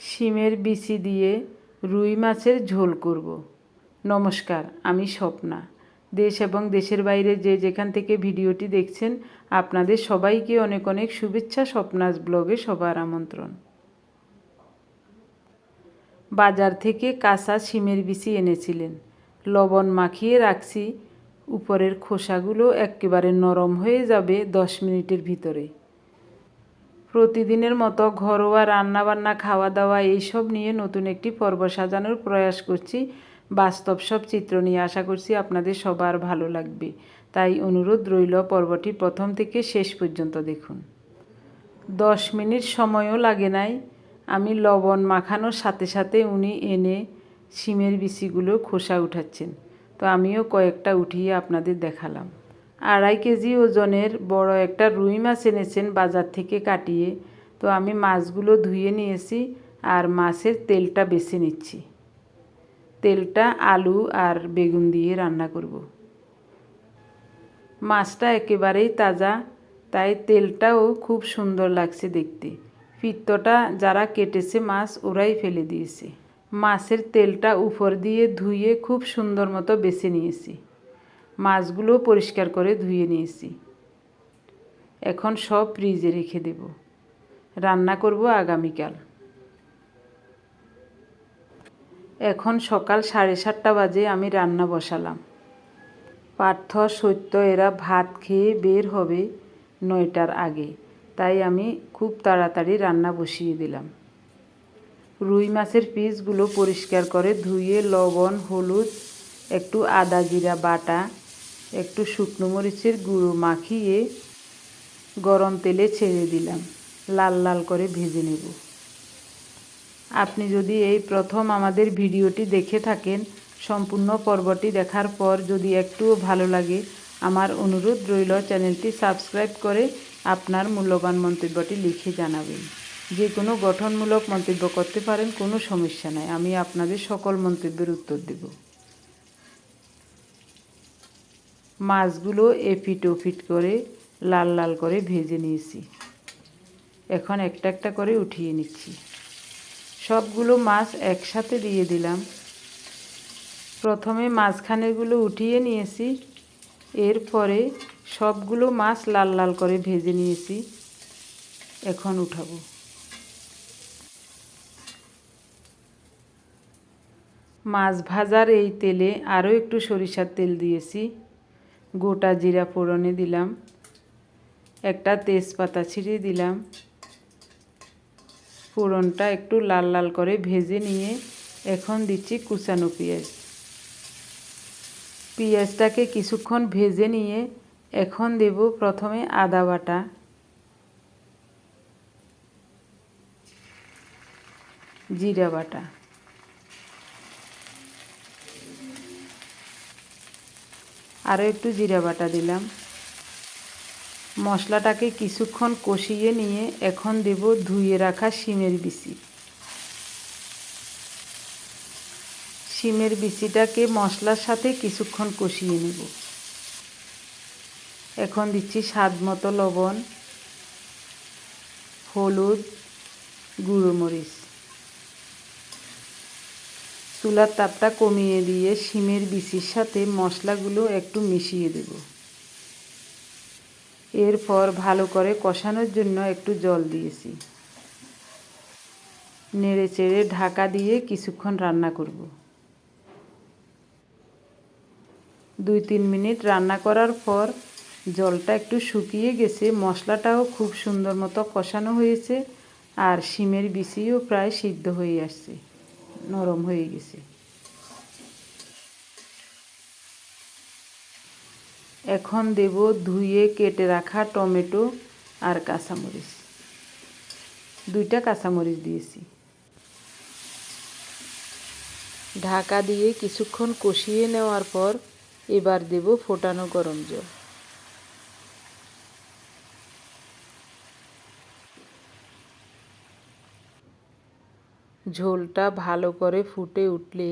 শিমের বিচি দিয়ে রুই মাছের ঝোল করব। নমস্কার, আমি স্বপ্না। দেশ এবং দেশের বাইরে যে যেখান থেকে ভিডিওটি দেখছেন, আপনাদের সবাইকে অনেক অনেক শুভেচ্ছা স্বপ্নাস ব্লগে সবার আমন্ত্রণ। বাজার থেকে কাঁচা শিমের বিচি এনেছিলেন। লবণ মাখিয়ে রাখছি, উপরের খোসাগুলো একেবারে নরম হয়ে যাবে দশ মিনিটের ভিতরে। প্রতিদিনের মতো ঘরোয়া রান্নাবান্না খাওয়া দাওয়া এইসব নিয়ে নতুন একটি পর্ব সাজানোর প্রয়াস করছি। বাস্তব সব চিত্র নিয়ে আশা করছি আপনাদের সবার ভালো লাগবে। তাই অনুরোধ রইল পর্বটি প্রথম থেকে শেষ পর্যন্ত দেখুন। দশ মিনিট সময়ও লাগে নাই। আমি লবণ মাখানোর সাথে সাথে উনি এনে শিমের বিচিগুলো খোসা উঠাচ্ছেন। তো আমিও কয়েকটা উঠিয়ে আপনাদের দেখালাম। আড়াই কেজি ওজনের বড় একটা রুই মাছ এনেছেন বাজার থেকে কাটিয়ে। তো আমি মাছগুলো ধুয়ে নিয়েছি আর মাছের তেলটা বেছে নিচ্ছি। তেলটা, আলু আর বেগুন দিয়ে রান্না করব। মাছটা একেবারেই তাজা, তাই তেলটাও খুব সুন্দর লাগছে দেখতে। পিত্তটা যারা কেটেছে মাছ, ওরাই ফেলে দিয়েছে। মাছের তেলটা উপর দিয়ে ধুয়ে খুব সুন্দর মতো বেছে নিয়েছি। মাছগুলো পরিষ্কার করে ধুয়ে নিয়েছি। এখন সব ফ্রিজে রেখে দেব। রান্না করব আগামীকাল। এখন সকাল সাড়ে সাতটা বাজে আমি রান্না বসালাম। পার্থ, সত্য এরা ভাত খেয়ে বের হবে নয়টার আগে। তাই আমি খুব তাড়াতাড়ি রান্না বসিয়ে দিলাম। রুই মাছের পিসগুলো পরিষ্কার করে ধুয়ে লবণ, হলুদ, একটু আদা জিরা বাটা একটু শুকনো মরিচের গুঁড়ো মাখিয়ে গরম তেলে ছেড়ে দিলাম। লাল লাল করে ভেজে নেব। আপনি যদি এই প্রথম আমাদের ভিডিওটি দেখে থাকেন, সম্পূর্ণ পর্বটি দেখার পর যদি একটুও ভালো লাগে, আমার অনুরোধ রইল চ্যানেলটি সাবস্ক্রাইব করে আপনার মূল্যবান মন্তব্যটি লিখে জানাবেন। যে কোনো গঠনমূলক মন্তব্য করতে পারেন, কোনো সমস্যা নাই। আমি আপনাদের সকল মন্তব্যের উত্তর দেব। মাছগুলো এপিট ওপিট করে লাল লাল করে ভেজে নিয়েছি। এখন একটা একটা করে উঠিয়ে নিচ্ছি। সবগুলো মাছ একসাথে দিয়ে দিলাম। প্রথমে মাঝখানেরগুলো উঠিয়ে নিয়েছি। এরপরে সবগুলো মাছ লাল লাল করে ভেজে নিয়েছি। এখন উঠাবো। মাছ ভাজার এই তেলে আরও একটু সরিষার তেল দিয়েছি। গোটা জিরা ফোড়নে দিলাম। একটা তেজপাতা ছিঁড়ে দিলাম। ফোড়নটা একটু লাল লাল করে ভেজে নিয়ে এখন দিচ্ছি কুচানো পেঁয়াজ। পেঁয়াজটাকে কিছুক্ষণ ভেজে নিয়ে এখন দেব প্রথমে আদা বাটা। জিরা বাটা। আরও একটু জিরা বাটা দিলাম। মশলাটাকে কিছুক্ষণ কষিয়ে নিয়ে এখন দেব ধুয়ে রাখা শিমের বিচি। শিমের বিচিটাকে মশলার সাথে কিছুক্ষণ কষিয়ে নেব। এখন দিচ্ছি স্বাদ মতো লবণ, হলুদ, গুঁড়ো মরিচ। চুলার তাপটা কমিয়ে দিয়ে শিমের বিচির সাথে মশলাগুলো একটু মিশিয়ে দেব। এরপর ভালো করে কষানোর জন্য একটু জল দিয়েছি। নেড়ে চেড়ে ঢাকা দিয়ে কিছুক্ষণ রান্না করব। দুই তিন মিনিট রান্না করার পর জলটা একটু শুকিয়ে গেছে, মশলাটাও খুব সুন্দর মতো কষানো হয়েছে আর শিমের বিচিও প্রায় সিদ্ধ হয়ে আসছে। নরম হয়ে গেছে। এখন দেব ধুয়ে কেটে রাখা টমেটো আর কাঁচামরিচ। দুইটা কাঁচামরিচ দিয়েছি। ঢাকা দিয়ে কিছুক্ষণ কষিয়ে নেওয়ার পর এবার দেব ফোটানো গরম জল। ঝোলটা ভালো করে ফুটে উঠলে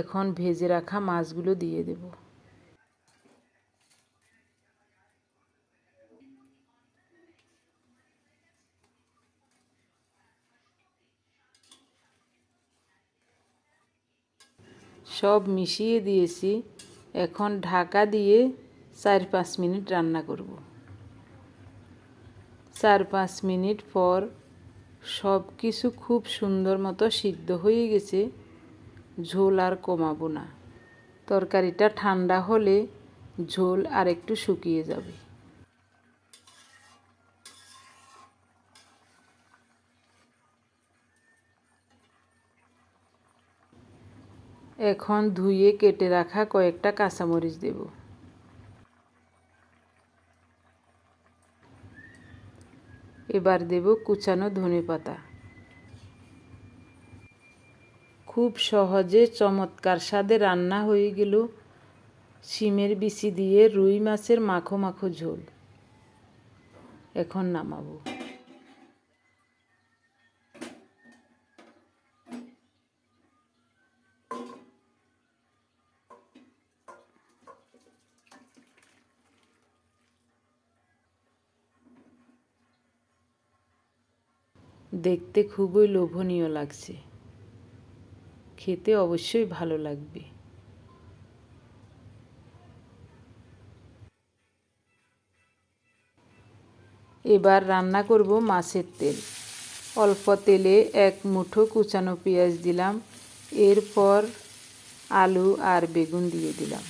এখন ভেজে রাখা মাছগুলো দিয়ে দেব। সব মিশিয়ে দিয়েছি। এখন ঢাকা দিয়ে চার পাঁচ মিনিট রান্না করব। চার পাঁচ মিনিট পর সব কিছু খুব সুন্দর মতো সিদ্ধ হয়ে গেছে। ঝোল আর কমাবো না। তরকারিটা ঠান্ডা হলে ঝোল আর একটু শুকিয়ে যাবে। এখন ধুয়ে কেটে রাখা কয়েকটা কাঁচামরিচ দেব। এবার দেব কুচানো ধনে পাতা খুব সহজে চমৎকার স্বাদে রান্না হয়ে গেল শিমের বিচি দিয়ে রুই মাছের মাখো মাখো ঝোল। এখন নামাবো। দেখতে খুবই লোভনীয় লাগছে। খেতে অবশ্যই ভালো লাগবে। এবার রান্না করব মাছের তেল। অল্প তেলে এক মুঠো কুচানো পেঁয়াজ দিলাম। এরপর আলু আর বেগুন দিয়ে দিলাম।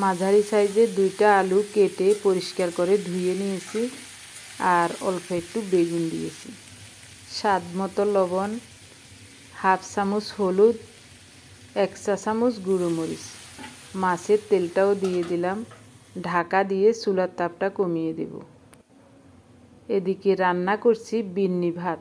মাঝারি সাইজের দুইটা আলু কেটে পরিষ্কার করে ধুয়ে নিয়েছি। আর অল্প একটু বেগুন দিয়েছি। স্বাদ মতো লবণ, হাফ চামচ হলুদ, এক চা চামচ গুঁড়ো মরিচ। মাছের তেলটাও দিয়ে দিলাম। ঢাকা দিয়ে চুলার তাপটা কমিয়ে দেব। এদিকে রান্না করছি বিন্নি ভাত।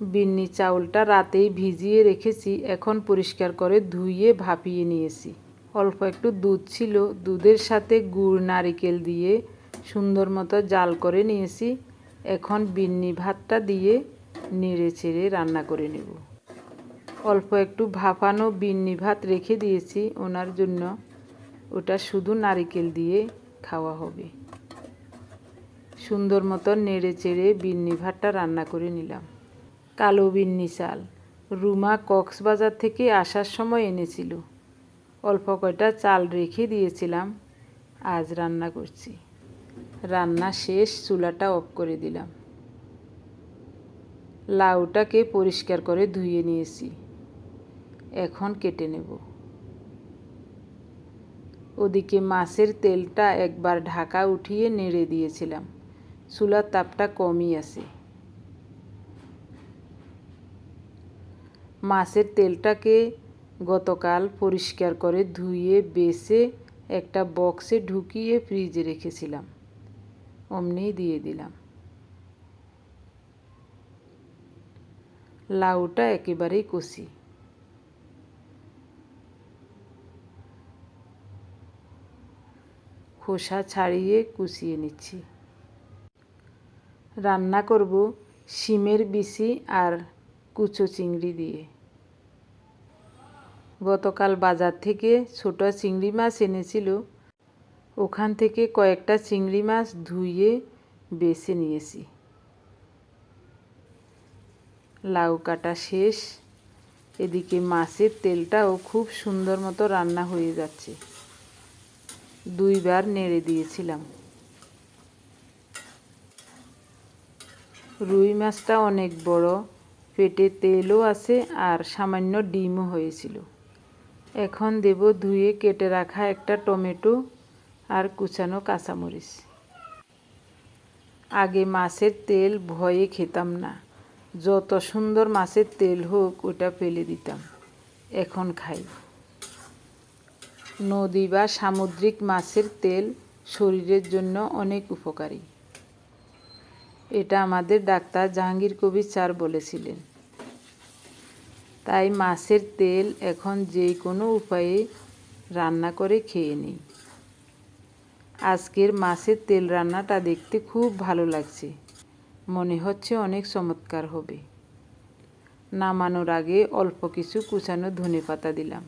বিন্নি চাউলটা রাতেই ভিজিয়ে রেখেছি, এখন পরিষ্কার করে ধুয়ে ভাপিয়ে নিয়েছি। অল্প একটু দুধ ছিল, দুধের সাথে গুড় নারিকেল দিয়ে সুন্দর মতো জাল করে নিয়েছি। এখন বিন্নি ভাতটা দিয়ে নেড়ে চেড়ে রান্না করে নেব। অল্প একটু ভাপানো বিন্নি ভাত রেখে দিয়েছি ওনার জন্য। ওটা শুধু নারিকেল দিয়ে খাওয়া হবে। সুন্দর মতো নেড়ে চেড়ে বিন্নি ভাতটা রান্না করে নিলাম। কালো বিন্নি চাল রুমা কক্সবাজার থেকে আসার সময় এনেছিল। অল্প কয়টা চাল রেখে দিয়েছিলাম। আজ রান্না করছি। রান্না শেষ, চুলাটা অফ করে দিলাম। লাউটাকে পরিষ্কার করে ধুয়ে নিয়েছি। এখন কেটে নেব। ওদিকে মাছের তেলটা একবার ঢাকা উঠিয়ে নেড়ে দিয়েছিলাম। চুলার তাপটা কমই আছে। মাছের তেলটাকে গতকাল পরিষ্কার করে ধুয়ে, বেছে একটা বক্সে ঢুকিয়ে ফ্রিজে রেখেছিলাম। অমনিই দিয়ে দিলাম। লাউটা একেবারেই কষি। খোসা ছাড়িয়ে কুচিয়ে নিচ্ছি। রান্না করব শিমের বিচি আর কুচো চিংড়ি দিয়ে। গতকাল বাজার থেকে ছোট চিংড়ি মাছ এনেছিল। ওখান থেকে কয়েকটা চিংড়ি মাছ ধুয়ে বেছে নিয়েছি। লাউ কাটা শেষ। এদিকে মাছের তেলটাও খুব সুন্দর মতো রান্না হয়ে যাচ্ছে। দুইবার নেড়ে দিয়েছিলাম। রুই মাছটা অনেক বড়, পেটে তেলও আছে আর সামান্য ডিমও হয়েছিল। এখন দেব ধুয়ে কেটে রাখা একটা টমেটো আর কুচানো কাঁচামরিচ। আগে মাছের তেল ভয়ে খেতাম না। যত সুন্দর মাছের তেল হোক, ওটা ফেলে দিতাম। এখন খাই। নদী বা সামুদ্রিক মাছের তেল শরীরের জন্য অনেক উপকারী। এটা আমাদের ডাক্তার জাহাঙ্গীর কবির স্যার বলেছিলেন। তাই মাছের তেল এখন যে কোনো উপায়ে রান্না করে খেয়ে নিই। আজকের মাছের তেল রান্নাটা দেখতে খুব ভালো লাগছে। মনে হচ্ছে অনেক চমৎকার হবে। নামানোর আগে অল্প কিছু কুচানো ধনে পাতা দিলাম।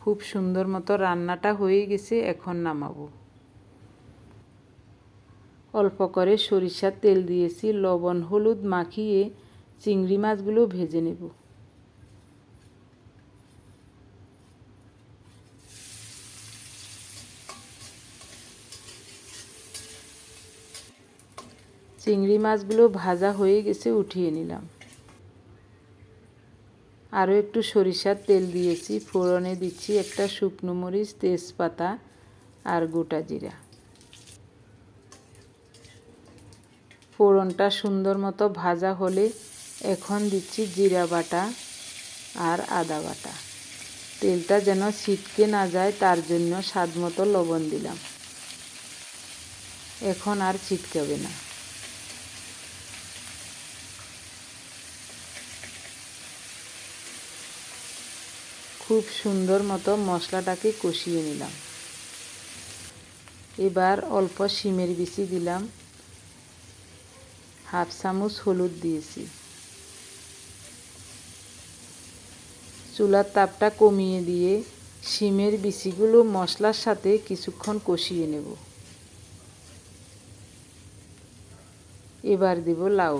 খুব সুন্দর মতো রান্নাটা হয়ে গেছে, এখন নামাবো। অল্প করে সরিষার তেল দিয়েছি, লবণ, হলুদ মাখিয়ে চিংড়ি মাছগুলো ভেজে নেব। চিংড়ি মাছগুলো ভাজা হয়ে গেছে, উঠিয়ে নিলাম। আরও একটু সরিষার তেল দিয়েছি। ফোড়নে দিচ্ছি একটা শুকনো মরিচ, তেজপাতা আর গোটা জিরা। ফোড়নটা সুন্দর মতো ভাজা হলে এখন দিচ্ছি জিরা বাটা আর আদা বাটা। তেলটা যেন ছিটকে না যায়, তার জন্য স্বাদ মতো লবণ দিলাম। এখন আর ছিটকাবে না। খুব সুন্দর মতো মশলাটাকে কষিয়ে নিলাম। এবার অল্প শিমের বিচি দিলাম। হাফ চামচ হলুদ দিয়েছি। চুলার তাপটা কমিয়ে দিয়ে শিমের বিচিগুলো মশলার সাথে কিছুক্ষণ কষিয়ে নেব। এবার দেব লাউ।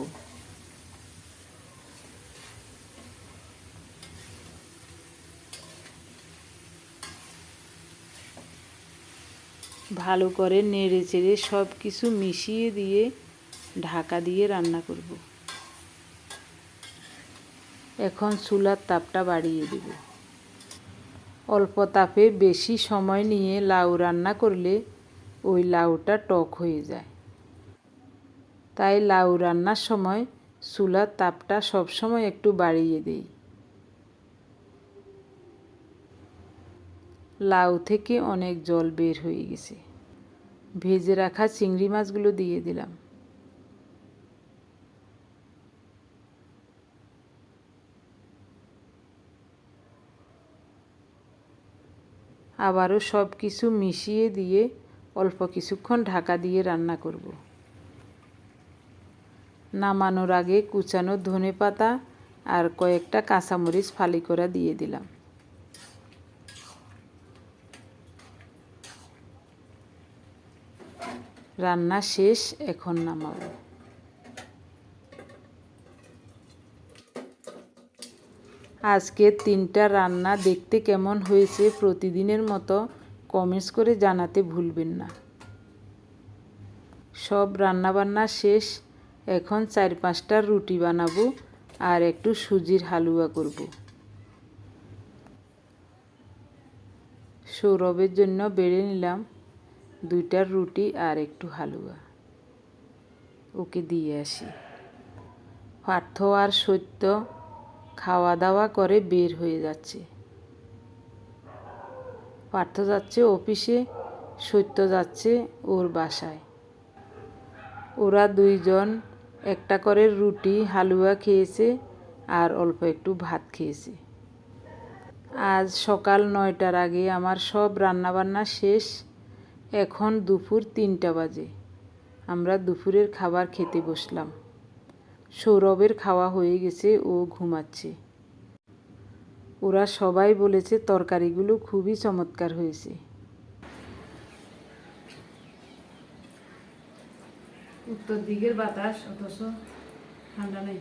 ভালো করে নেড়ে চেড়ে সব কিছু মিশিয়ে দিয়ে ঢাকা দিয়ে রান্না করব। এখন চুলার তাপটা বাড়িয়ে দেব। অল্প তাপে বেশি সময় নিয়ে লাউ রান্না করলে ওই লাউটা টক হয়ে যায়। তাই লাউ রান্নার সময় চুলার তাপটা সবসময় একটু বাড়িয়ে দিই। লাউ থেকে অনেক জল বের হয়ে গেছে। ভেজে রাখা চিংড়ি মাছগুলো দিয়ে দিলাম। আবারও সব কিছু মিশিয়ে দিয়ে অল্প কিছুক্ষণ ঢাকা দিয়ে রান্না করব। নামানোর আগে কুচানো ধনে পাতা আর কয়েকটা কাঁচামরিচ ফালি করা দিয়ে দিলাম। রান্না শেষ এখন নামাবো। আজকে তিনটা রান্না দেখতে কেমন হয়েছে প্রতিদিনের মতো কমেন্টস করে জানাতে ভুলবেন না। সব রান্নাবান্না শেষ, এখন চার পাঁচটা রুটি বানাবো আর একটু সুজির হালুয়া করব। সৌরভের জন্য বেড়ে নিলাম দুইটার রুটি আর একটু হালুয়া। ওকে দিয়ে আসি। পার্থ আর সত্য খাওয়া দাওয়া করে বের হয়ে যাচ্ছে। পার্থ যাচ্ছে অফিসে, সত্য যাচ্ছে ওর বাসায়। ওরা দুইজন একটা করে রুটি, হালুয়া খেয়েছে আর অল্প একটু ভাত খেয়েছে। আজ সকাল নয়টার আগে আমার সব রান্নাবান্না শেষ। এখন দুপুর তিনটা বাজে। আমরা দুপুরের খাবার খেতে বসলাম। সৌরভের খাওয়া হয়ে গেছে, ও ঘুমাচ্ছে। ওরা সবাই বলেছে তরকারিগুলো খুবই চমৎকার হয়েছে। উত্তর দিকের বাতাস, অথচ ঠান্ডা নেই।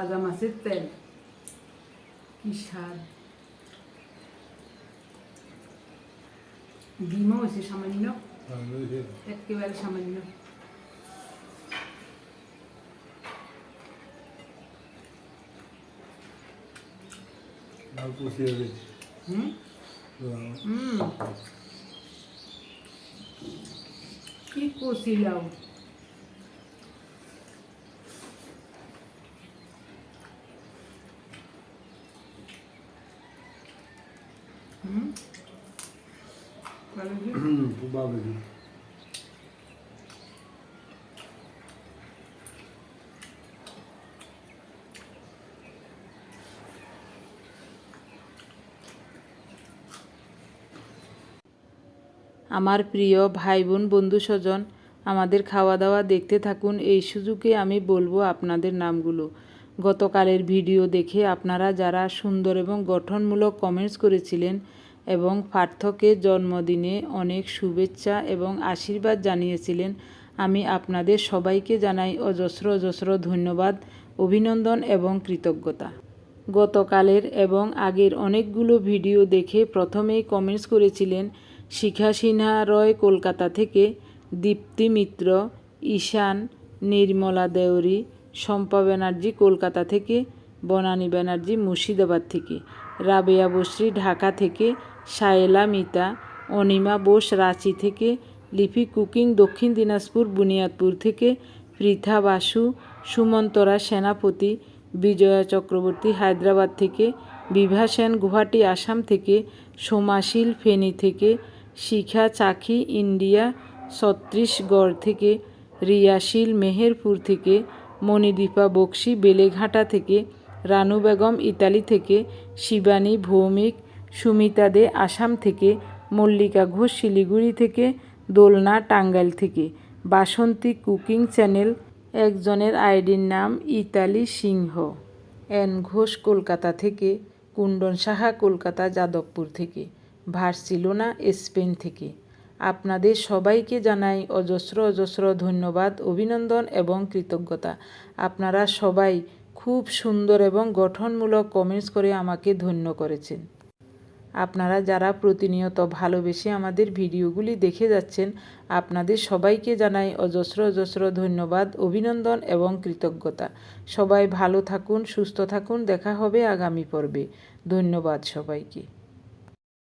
তাজা মাছের তেল। কি স্বাদ। ডিমও হয়েছে সামান্য। একেবারে সামান্য। হুম? হুম। কি কষিলাম হুম ভালো কি? খুব ভালো হয়েছে। আমার প্রিয় ভাই বোন বন্ধু স্বজন আমাদের খাওয়া দাওয়া দেখতে থাকুন। এই সুযোগে আমি বলব আপনাদের নামগুলো। গতকালের ভিডিও দেখে আপনারা যারা সুন্দর এবং গঠনমূলক কমেন্টস করেছিলেন এবং পার্থকে জন্মদিনে অনেক শুভেচ্ছা এবং আশীর্বাদ জানিয়েছিলেন, আমি আপনাদের সবাইকে জানাই অজস্র অজস্র ধন্যবাদ, অভিনন্দন এবং কৃতজ্ঞতা। গতকালের এবং আগের অনেকগুলো ভিডিও দেখে প্রথমেই কমেন্টস করেছিলেন শিখা সিনহা রয় কলকাতা থেকে দীপ্তি মিত্র, ঈশান, নির্মলা দেওরি শম্পা ব্যানার্জি কলকাতা থেকে বনানী ব্যানার্জি, মুর্শিদাবাদ থেকে, রাবেয়া বশ্রী ঢাকা থেকে সায়েলা মিতা, অনিমা বোস রাঁচি থেকে লিপি কুকিং, দক্ষিণ দিনাজপুর, বুনিয়াদপুর থেকে পৃথা বাসু, সুমন্তরা সেনাপতি, বিজয়া চক্রবর্তী হায়দ্রাবাদ থেকে বিভা সেন গুয়াহাটি আসাম থেকে সোমাশীল ফেনী থেকে শিখা, চাকি, ইন্ডিয়া, ছত্রিশগড় থেকে রিয়াশীল মেহেরপুর থেকে মণিদীপা বক্সি, বেলেঘাটা থেকে রানু বেগম, ইতালি থেকে শিবানী, ভৌমিক, সুমিতা দে, আসাম থেকে মল্লিকা ঘোষ, শিলিগুড়ি থেকে দোলনা, টাঙ্গাইল থেকে বাসন্তী কুকিং চ্যানেল, একজনের আইডির নাম ইতালি সিংহ। এন ঘোষ, কলকাতা থেকে, কুণ্ডন সাহা, কলকাতা, যাদবপুর থেকে। ভার্সিলোনা স্পেন থেকে। আপনাদের সবাইকে জানাই অজস্র অজস্র ধন্যবাদ, অভিনন্দন এবং কৃতজ্ঞতা। আপনারা সবাই খুব সুন্দর এবং গঠনমূলক কমেন্টস করে আমাকে ধন্য করেছেন। আপনারা যারা প্রতিনিয়ত ভালোবেসে আমাদের ভিডিওগুলি দেখে যাচ্ছেন, আপনাদের সবাইকে জানাই অজস্র অজস্র ধন্যবাদ, অভিনন্দন এবং কৃতজ্ঞতা। সবাই ভালো থাকুন, সুস্থ থাকুন, দেখা হবে আগামী পর্বে। ধন্যবাদ সবাইকে।